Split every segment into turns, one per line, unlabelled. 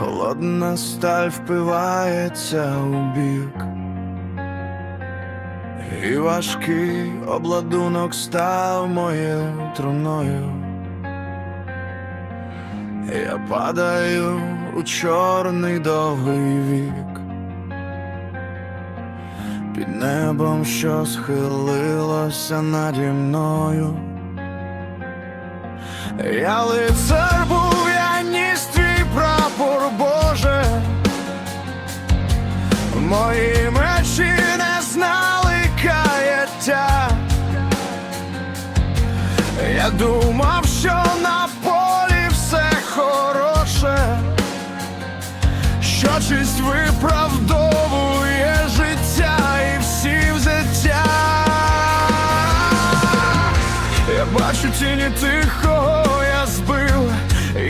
Холодна сталь впивається у бік, і важкий обладунок став моєю труною. Я падаю у чорний довгий вік, під небом, що схилилося наді мною. Я лицар Мої мечі не знали каяття. Я думав, що на полі все хороше, що честь виправдовує життя і всі взяття. Я бачу тіні тих, кого я збив,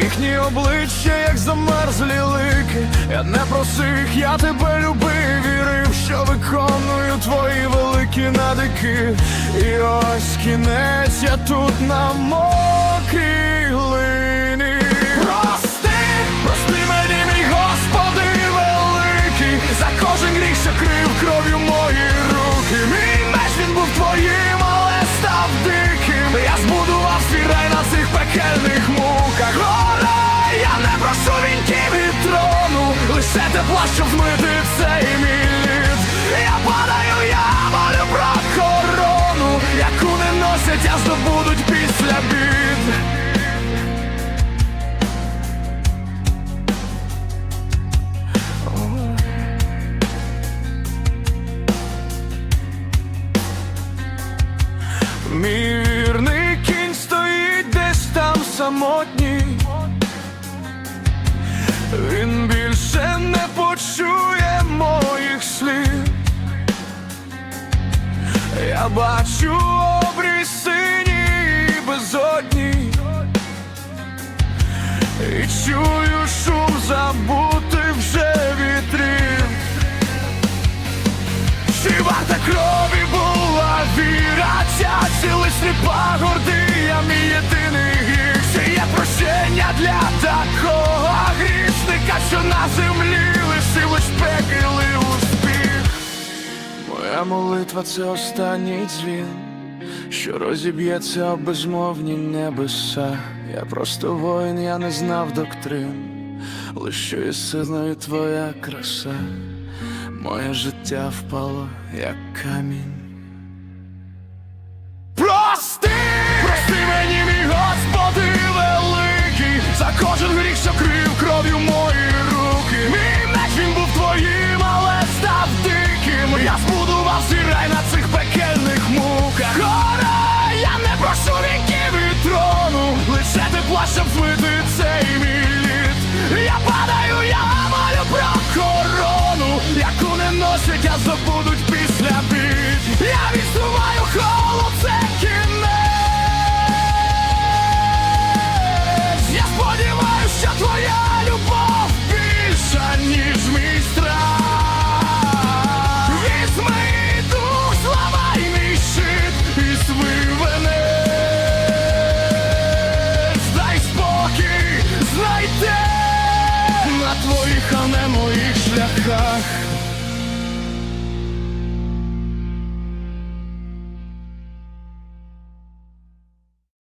їхні обличчя, замерзлі лики. Я не просив, я тебе любив, вірив, що виконую твої великі надики. І ось кінець, я тут на мокрій щоб змити цей мій лід. Я падаю, я молю про корону, яку не носять, а здобудуть після бід. Мій вірний кінь стоїть десь там самотній. Він більше не почує моїх слів. Я бачу обрій синій і безодній. І чую шум забутих вже вітрів. Чи варта крові була віра ця лиш сліпа гордия, мій єдиний гріх Чи є прощення для такого грішника, що на землі молитва це останній дзвін, що розіб'ється об безмовні небеса. Я просто воїн, я не знав доктрин, лише що синою твоя краса. Моє життя впало, як камінь. Nossa, foi bem.